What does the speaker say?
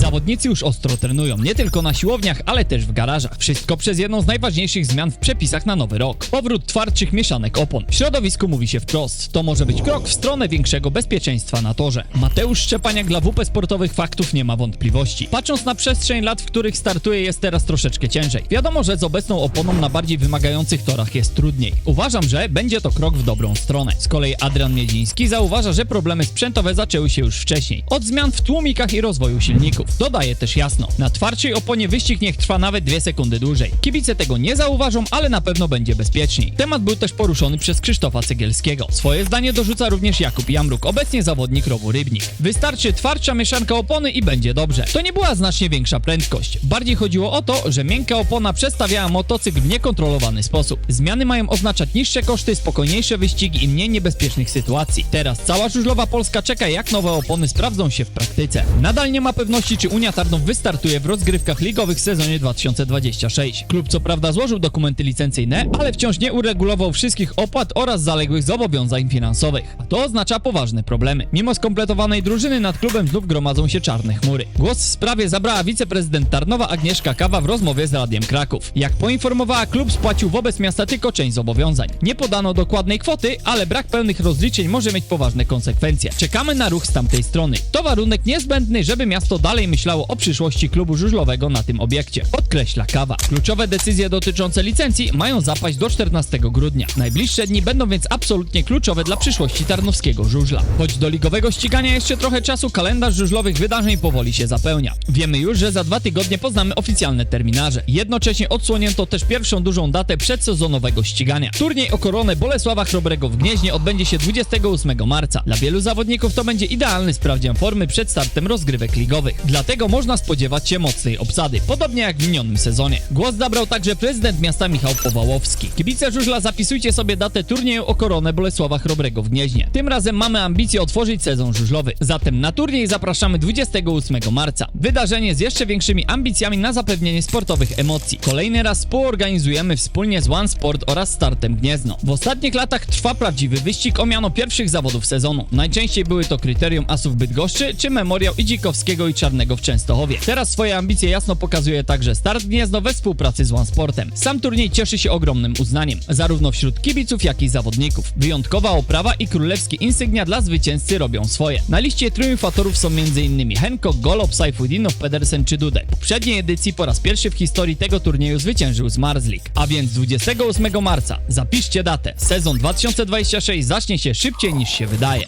Zawodnicy już ostro trenują, nie tylko na siłowniach, ale też w garażach. Wszystko przez jedną z najważniejszych zmian w przepisach na nowy rok. Powrót twardszych mieszanek opon. W środowisku mówi się wprost, to może być krok w stronę większego bezpieczeństwa na torze. Mateusz Szczepaniak dla WP Sportowych faktów nie ma wątpliwości. Patrząc na przestrzeń lat, w których startuje jest teraz troszeczkę ciężej. Wiadomo, że z obecną oponą na bardziej wymagających torach jest trudniej. Uważam, że będzie to krok w dobrą stronę. Z kolei Adrian Miedziński zauważa, że problemy sprzętowe zaczęły się już wcześniej. Od zmian w tłumikach i rozwoju silników. Dodaje też jasno, na twardszej oponie wyścig niech trwa nawet dwie sekundy dłużej. Kibice tego nie zauważą, ale na pewno będzie bezpieczniej. Temat był też poruszony przez Krzysztofa Cegielskiego. Swoje zdanie dorzuca również Jakub Jamruk, obecnie zawodnik rowu Rybnik. Wystarczy twardsza mieszanka opony i będzie dobrze. To nie była znacznie większa prędkość. Bardziej chodziło o to, że miękka opona przestawiała motocykl w niekontrolowany sposób. Zmiany mają oznaczać niższe koszty, spokojniejsze wyścigi i mniej niebezpiecznych sytuacji. Teraz cała żużlowa Polska czeka, jak nowe opony sprawdzą się w praktyce. Nadal nie ma pewności, czy Unia Tarnów wystartuje w rozgrywkach ligowych w sezonie 2026. Klub co prawda złożył dokumenty licencyjne, ale wciąż nie uregulował wszystkich opłat oraz zaległych zobowiązań finansowych. A to oznacza poważne problemy. Mimo skompletowanej drużyny nad klubem znów gromadzą się czarne chmury. Głos w sprawie zabrała wiceprezydent Tarnowa Agnieszka Kawa w rozmowie z Radiem Kraków. Jak poinformowała, klub spłacił wobec miasta tylko część zobowiązań. Nie podano dokładnej kwoty, ale brak pełnych rozliczeń może mieć poważne konsekwencje. Czekamy na ruch z tamtej strony. To warunek niezbędny, żeby miasto dalej myślało o przyszłości klubu żużlowego na tym obiekcie. Podkreśla Kawa. Kluczowe decyzje dotyczące licencji mają zapaść do 14 grudnia. Najbliższe dni będą więc absolutnie kluczowe dla przyszłości tarnowskiego żużla. Choć do ligowego ścigania jeszcze trochę czasu, kalendarz żużlowych wydarzeń powoli się zapełnia. Wiemy już, że za dwa tygodnie poznamy oficjalne terminarze. Jednocześnie odsłonięto też pierwszą dużą datę przedsezonowego ścigania. Turniej o koronę Bolesława Chrobrego w Gnieźnie odbędzie się 28 marca. Dla wielu zawodników to będzie idealny sprawdzian formy przed startem rozgrywek ligowych. Dlatego można spodziewać się mocnej obsady, podobnie jak w minionym sezonie. Głos zabrał także prezydent miasta Michał Powałowski. Kibice żużla zapisujcie sobie datę turnieju o koronę Bolesława Chrobrego w Gnieźnie. Tym razem mamy ambicje otworzyć sezon żużlowy. Zatem na turniej zapraszamy 28 marca. Wydarzenie z jeszcze większymi ambicjami na zapewnienie sportowych emocji. Kolejny raz współorganizujemy wspólnie z One Sport oraz Startem Gniezno. W ostatnich latach trwa prawdziwy wyścig o miano pierwszych zawodów sezonu. Najczęściej były to kryterium Asów Bydgoszczy czy memoriał Idzikowskiego i Czarnego w Częstochowie. Teraz swoje ambicje jasno pokazuje także Start Gniezno we współpracy z One Sportem. Sam turniej cieszy się ogromnym uznaniem, zarówno wśród kibiców, jak i zawodników. Wyjątkowa oprawa i królewskie insygnia dla zwycięzcy robią swoje. Na liście triumfatorów są m.in. Hancock, Golob, Sajfudinow, Pedersen czy Dudek. W poprzedniej edycji po raz pierwszy w historii tego turnieju zwyciężył Zmarzlik. A więc 28 marca, zapiszcie datę, sezon 2026 zacznie się szybciej niż się wydaje.